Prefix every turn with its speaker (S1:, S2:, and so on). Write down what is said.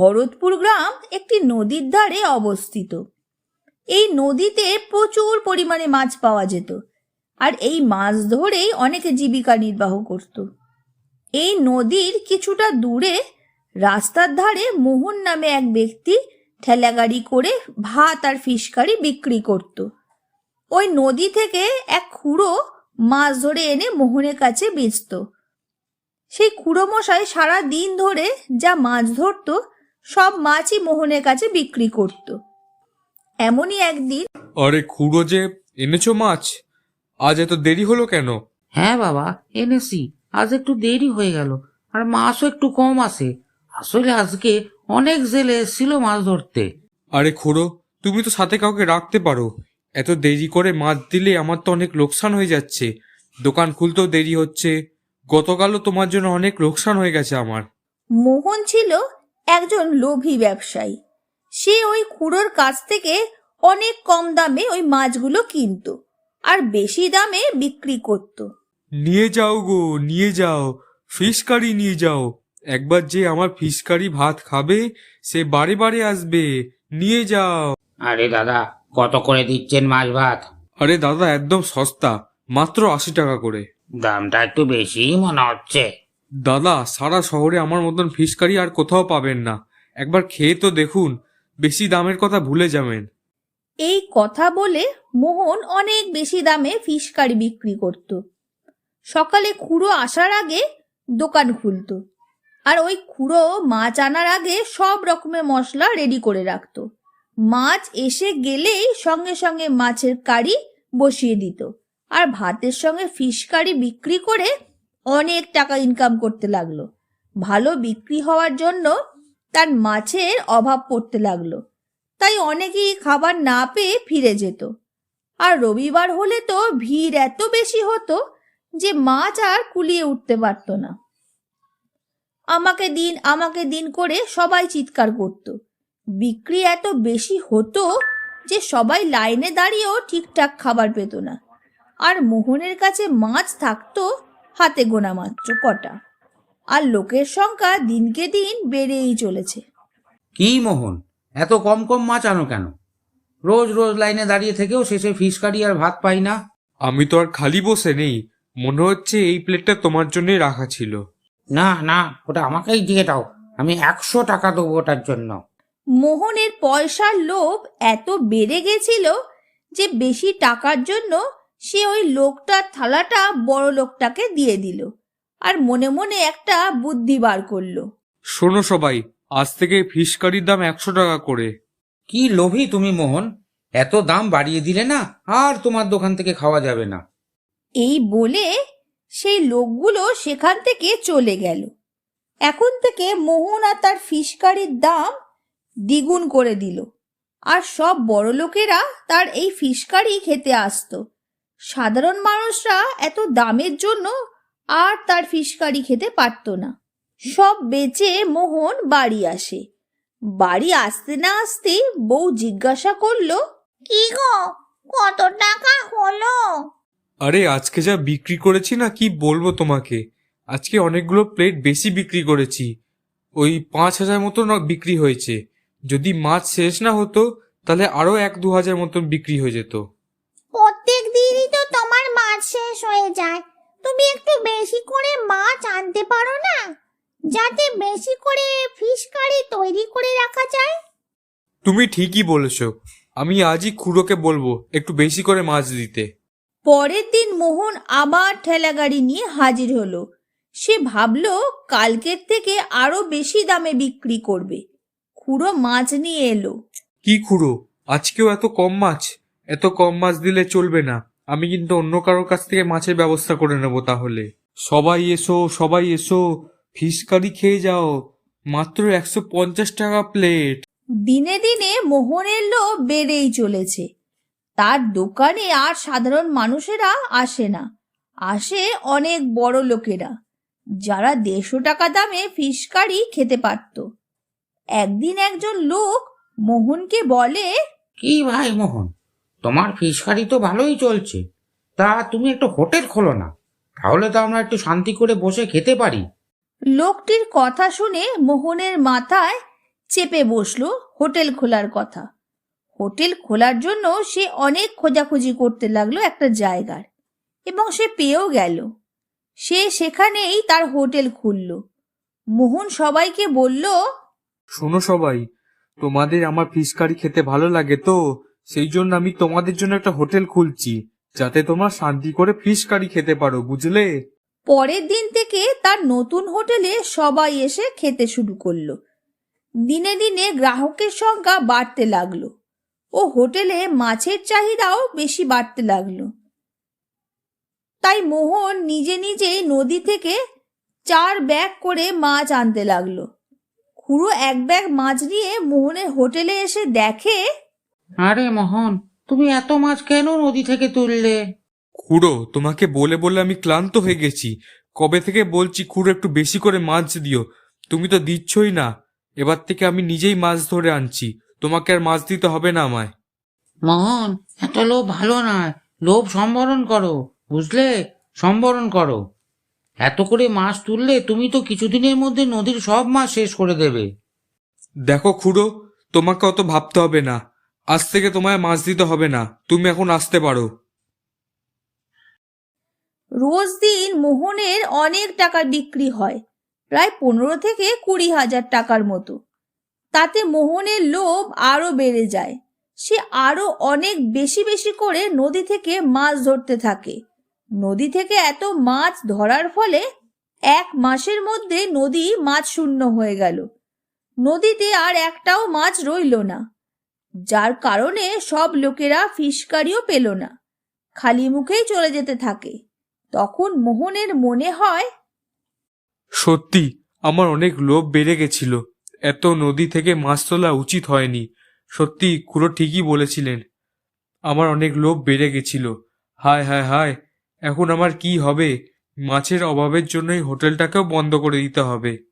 S1: ভরতপুর গ্রাম একটি নদীর ধারে অবস্থিত। এই নদীতে প্রচুর পরিমাণে মাছ পাওয়া যেত আর এই মাছ ধরেই অনেকে জীবিকা নির্বাহ করত। এই নদীর কিছুটা দূরে রাস্তার ধারে মোহন নামে এক ব্যক্তি ঠেলাগাড়ি করে ভাত আর ফিশ কারি বিক্রি করত। ওই নদী থেকে এক খুঁড়ো মাছ ধরে এনে মোহনের কাছে বেচত। সেই খুঁড়ো মশাই সারা দিন ধরে যা মাছ ধরতো সব মাছই মোহনের কাছে বিক্রি করত। এমনই একদিন
S2: আরে খুড়ো যে এনেছো মাছ আজ এত দেরি হলো কেন?
S3: হ্যাঁ বাবা এনেছি। আজ একটু দেরি হয়ে গেল আর মাছও একটু কম আছে। আসলে আজকে অনেক জেলে এসেছিল মাছ ধরতে।
S2: আরে খুড়ো তুমি তো সাথে কাউকে রাখতে পারো। এত দেরি করে মাছ দিলে আমার তো অনেক লোকসান হয়ে যাচ্ছে। দোকান খুলতেও দেরি হচ্ছে। গতকালও তোমার জন্য অনেক লোকসান হয়ে গেছে আমার।
S1: মোহন ছিল একজন লোভী ব্যবসায়ী। সে ওই খুড়োর কাছ থেকে অনেক কম দামে ওই মাছগুলো কিনতো আর বেশি দামে বিক্রি করত।
S2: নিয়ে যাও গো নিয়ে যাও। ফিশ কারি নিয়ে যাও। একবার যে আমার ফিশ কারি ভাত খাবে সে বারে বারে আসবে। নিয়ে যাও।
S3: আরে দাদা কত করে দিচ্ছেন মাছ ভাত?
S2: আরে দাদা একদম সস্তা মাত্র আশি টাকা করে।
S3: দামটা একটু বেশি মনে হচ্ছে।
S2: দাদা, সারা শহরে আমার মতন ফিশ কারি আর কোথাও পাবেন না। একবার খেয়ে তো দেখুন, বেশি দামের কথা ভুলে যাবেন।
S1: এই কথা বলে মোহন অনেক বেশি দামে ফিশ কারি বিক্রি করত। সকালে খুড়ো আসার আগে দোকান খুলতো। আর ওই খুড়ো মাছ আনার আগে সব রকমের মশলা রেডি করে রাখত। মাছ এসে গেলেই সঙ্গে সঙ্গে মাছের কারি বসিয়ে দিত। আর ভাতের সঙ্গে ফিশ কারি বিক্রি করে অনেক টাকা ইনকাম করতে লাগল। ভালো বিক্রি হওয়ার জন্য তার মাছের অভাব পড়তে লাগল। তাই অনেকেই খাবার না পেয়ে ফিরে যেত। আর রবিবার হলে তো ভিড় এত বেশি হতো যে মাছ আর কুলিয়ে উঠতে পারত না। আমাকে দিন আমাকে দিন করে সবাই চিৎকার করত। বিক্রি এত বেশি হতো যে সবাই লাইনে দাঁড়িয়েও ঠিকঠাক খাবার পেত না। আর মোহনের কাছে মাছ থাকতো হাতে গোনা মাত্র কটা। আর লোকের সংখ্যা দিনকে দিন বেড়েই চলেছে।
S3: কি মোহন? এত কম কম মাছ আনো কেন? রোজ রোজ লাইনে দাঁড়িয়ে থেকেও শেষে ফিশ কারি আর ভাত পাই না।
S2: আমি তো আর খালি বসে নেই। মনে হচ্ছে এই প্লেটটা তোমার জন্যই রাখা ছিল।
S3: না না ওটা আমাকেই দিয়ে দাও। আমি একশো টাকা দেবো ওটার জন্য।
S1: মোহনের পয়সার লোভ এত বেড়ে গেছিল যে বেশি টাকার জন্য সে ওই লোকটার থালাটা বড় লোকটাকে দিয়ে দিল আর মনে মনে একটা বুদ্ধি বার করল।
S2: শোনো সবাই আজ থেকে ফিশ কারির দাম একশো টাকা করে।
S3: কি লোভী তুমি মোহন এত দাম বাড়িয়ে দিলে না আর তোমার দোকান থেকে খাওয়া যাবে না।
S1: এই বলে সেই লোকগুলো সেখান থেকে চলে গেল। এখন থেকে মোহন আর তার ফিশকারির দাম দ্বিগুণ করে দিল। আর সব বড় লোকেরা তার এই ফিশকারি খেতে আসতো। সাধারণ মানুষরা এত দামের জন্য আর তার ফিসকারি খেতে পারতো না। সব বেচে মোহন বাড়ি আসে। বাড়ি আসতে না আসতে বউ জিজ্ঞাসা করল কি গো কত টাকা হলো?
S2: আরে আজকে যা বিক্রি করেছি না কি বলব তোমাকে? আজকে অনেকগুলো প্লেট বেশি বিক্রি করেছি। ওই পাঁচ হাজার মতন বিক্রি হয়েছে। যদি মাছ শেষ না হতো তাহলে আরও এক দু হাজার মতন বিক্রি হয়ে যেত
S4: প্রত্যেক দিনই তো তোমার মাছ শেষ হয়ে যায় তুমি একটু বেশি করে মাছ আনতে পারো না? যাতে বেশি করে ফিশ কারি তৈরি করে রাখা যায়।
S2: তুমি ঠিকই বলেছ। আমি আজই খুড়োকে বলব একটু বেশি করে মাছ দিতে।
S1: পরের দিন মোহন আবার ঠেলাগাড়ি নিয়ে হাজির হলো। সে ভাবলো কালকের থেকে আরও বেশি দামে বিক্রি করবে। খুড়ো মাছ নিয়ে এলো।
S2: কি খুড়ো? আজকেও এত কম মাছ? এত কম মাছ দিলে চলবে না। আমি কিন্তু অন্য কারোর কাছ থেকে মাছের ব্যবস্থা করে নেব তাহলে। সবাই এসো সবাই এসো ফিশ কারি খেয়ে যাও। মাত্র একশো পঞ্চাশ টাকা প্লেট।
S1: দিনে দিনে মোহনের লোভ বেড়েই চলেছে। তার দোকানে আর সাধারণ মানুষেরা আসে না। আসে অনেক বড় লোকেরা যারা দেড়শো টাকা দামে ফিশ কারি খেতে পারত। একদিন একজন লোক মোহনকে বলে
S3: কি ভাই মোহন? তোমার ফিশ কারি তো ভালোই চলছে। তা তুমি একটু হোটেল খোলো না। তাহলে তো আমরা একটু শান্তি করে বসে খেতে পারি।
S1: লোকটির কথা শুনে মোহনের মাথায় চেপে বসল হোটেল খোলার কথা। হোটেল খোলার জন্য সে অনেক খোঁজাখুঁজি করতে লাগল একটা জায়গার এবং সে পেয়েও গেল। সে সেখানেই তার হোটেল খুলল। মোহন সবাইকে বলল
S2: শোনো সবাই তোমাদের আমার ফিশ কারি খেতে ভালো লাগে তো? সেই জন্য আমি তোমাদের জন্য একটা হোটেল খুলছি, যাতে তোমরা শান্তি করে ফিশ কারি খেতে পারো, বুঝলে?
S1: পরের দিন থেকে তার নতুন হোটেলে সবাই এসে খেতে শুরু করল। দিনে দিনে গ্রাহকের সংখ্যা বাড়তে লাগল ও হোটেলে মাছের চাহিদাও বেশি বাড়তে লাগল। তাই মোহন নিজে নিজেই নদী থেকে চার ব্যাগ করে মাছ আনতে লাগল। খুড়ো এক ব্যাগ মাছ নিয়ে মোহনের হোটেলে এসে দেখে
S3: আরে মোহন তুমি এত মাছ কেন নদী থেকে তুললে?
S2: খুড়ো তোমাকে বলে বলে আমি ক্লান্ত হয়ে গেছি। কবে থেকে বলছি খুড়ো একটু বেশি করে মাছ দিও। তুমি তো দিচ্ছই না। এবার থেকে আমি নিজেই মাছ ধরে আনছি। তোমাকে আর মাছ দিতে হবে না আমায়।
S3: মোহন এত লোভ ভালো নয়। লোভ সম্বরণ করো বুঝলে? সম্বরণ করো। এত করে মাছ তুললে তুমি তো কিছুদিনের মধ্যে নদীর সব মাছ শেষ করে দেবে।
S2: দেখো খুড়ো তোমাকে অত ভাবতে হবে না। আজ থেকে তোমায় মাছ দিতে হবে না। তুমি এখন আসতে পারো।
S1: রোজ দিন মোহনের অনেক টাকার বিক্রি হয়, প্রায় পনেরো থেকে কুড়ি হাজার টাকার মতো। তাতে মোহনের লোভ আরও বেড়ে যায়। সে আরও অনেক বেশি বেশি করে নদী থেকে মাছ ধরতে থাকে। নদী থেকে এত মাছ ধরার ফলে এক মাসের মধ্যে নদী মাছ শূন্য হয়ে গেল। নদীতে আর একটাও মাছ রইল না। যার কারণে সব লোকেরা ফিশকারিও পেল না। খালি মুখেই চলে যেতে থাকে। তখন মোহনের মনে হয়,
S2: সত্যি, আমার অনেক লোভ বেড়ে গেছিল। এত নদী থেকে মাছ তোলা উচিত হয়নি। সত্যি, খুড়ো ঠিকই বলেছিলেন। আমার অনেক লোভ বেড়ে গেছিল। হায় হায় হায়, এখন আমার কি হবে? মাছের অভাবের জন্যই হোটেলটাকেও বন্ধ করে দিতে হবে।